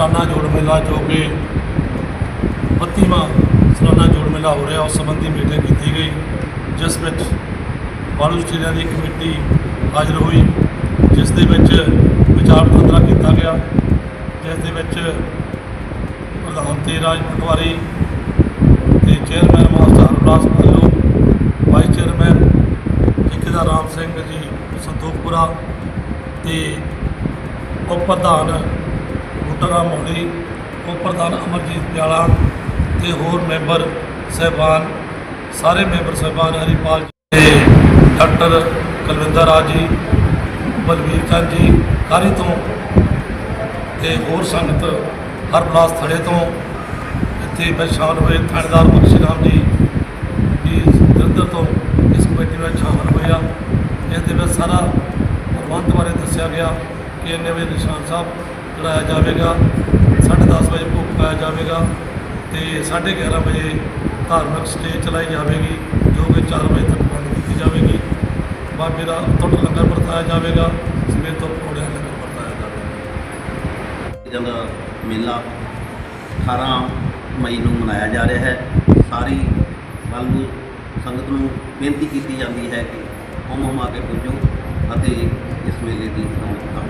ਮੇਲਾ ਜੋ ਕਿ 32ਵਾਂ ਸਾਲਾਨਾ ਜੋੜ ਮੇਲਾ ਹੋ ਰਿਹਾ, ਉਸ ਸੰਬੰਧੀ ਮੀਟਿੰਗ ਕੀਤੀ ਗਈ, ਜਿਸ ਵਿੱਚ ਬਾਲੂ ਸਟੇਡੀਅਮ ਦੀ ਕਮੇਟੀ ਹਾਜ਼ਰ ਹੋਈ, ਜਿਸ ਦੇ ਵਿੱਚ ਵਿਚਾਰ ਵਟਾਂਦਰਾ ਕੀਤਾ ਗਿਆ, ਜਿਸ ਦੇ ਵਿੱਚ ਪ੍ਰਧਾਨ ਤੇ ਰਾਜ ਪਟਵਾਰੀ ਤੇ chairman master Harpras Bhallo vice chairman ਠੇਕੇਦਾਰ ਰਾਮ ਸਿੰਘ ਜੀ, ਸੰਤੋਖਪੁਰਾ ਤੇ ਉਪ ਪ੍ਰਧਾਨ ਬੁੱਟਾ ਮੋੜੀ ਉਪ ਪ੍ਰਧਾਨ ਅਮਰਜੀਤ ਪਿਆਲਾ ਤੇ ਹੋਰ ਮੈਂਬਰ ਸਹਿਬਾਨ, ਸਾਰੇ ਮੈਂਬਰ ਸਹਿਬਾਨ ਹਰੀਪਾਲ ਤੇ ਡਾਕਟਰ ਕੁਲਵਿੰਦਰ ਰਾਜ ਜੀ, ਬਲਵੀਰ ਚੰਦ ਜੀ ਕਾਰੀ ਤੋਂ ਤੇ ਹੋਰ ਸੰਗਤ ਹਰਬਲਾਸ ਥੜੇ ਤੋਂ ਇੱਥੇ ਵਿੱਚ ਸ਼ਾਮਲ ਹੋਏ। ਥਾਣੇਦਾਰ ਬਖਸ਼ ਰਾਮ ਜੀ ਵੀ ਤੋਂ ਇਸ ਕਮੇਟੀ ਵਿੱਚ ਸ਼ਾਮਲ ਹੋਏ ਆ। ਇਸ ਦੇ ਵਿੱਚ ਸਾਰਾ ਪ੍ਰਬੰਧ ਬਾਰੇ ਦੱਸਿਆ ਗਿਆ ਕਿ ਇੰਨੇ ਵਜੇ ਨਿਸ਼ਾਨ ਸਾਹਿਬ ਚੜਾਇਆ ਜਾਵੇਗਾ 10:30 ਵਜੇ ਭੋਗ ਪਾਇਆ ਜਾਵੇਗਾ ਤੇ 11:30 ਵਜੇ ਧਾਰਮਿਕ ਸਟੇਜ ਚਲਾਈ ਜਾਵੇਗੀ, ਜੋ ਕਿ 4 ਵਜੇ ਤੱਕ ਬੰਦ ਕੀਤੀ ਜਾਵੇਗੀ। ਬਾਬੇ ਦਾ ਟੁੱਟ ਲੰਗਰ ਵਰਤਾਇਆ ਜਾਵੇਗਾ, ਸਵੇਰ ਤੋਂ ਪਕੌੜਿਆਂ ਦਾ ਲੰਗਰ ਵਰਤਾਇਆ ਜਾਵੇਗਾ। ਜਦ ਮੇਲਾ 18 ਮਈ ਨੂੰ ਮਨਾਇਆ ਜਾ ਰਿਹਾ ਹੈ। ਸਾਰੀ ਵੱਲ ਸੰਗਤ ਨੂੰ ਬੇਨਤੀ ਕੀਤੀ ਜਾਂਦੀ ਹੈ ਕਿ ਹਮ ਹਮ ਆ ਕੇ ਪੁੱਜੋ ਅਤੇ ਇਸ ਮੇਲੇ ਦੀ ਰੌਣਕ ਲਾਓ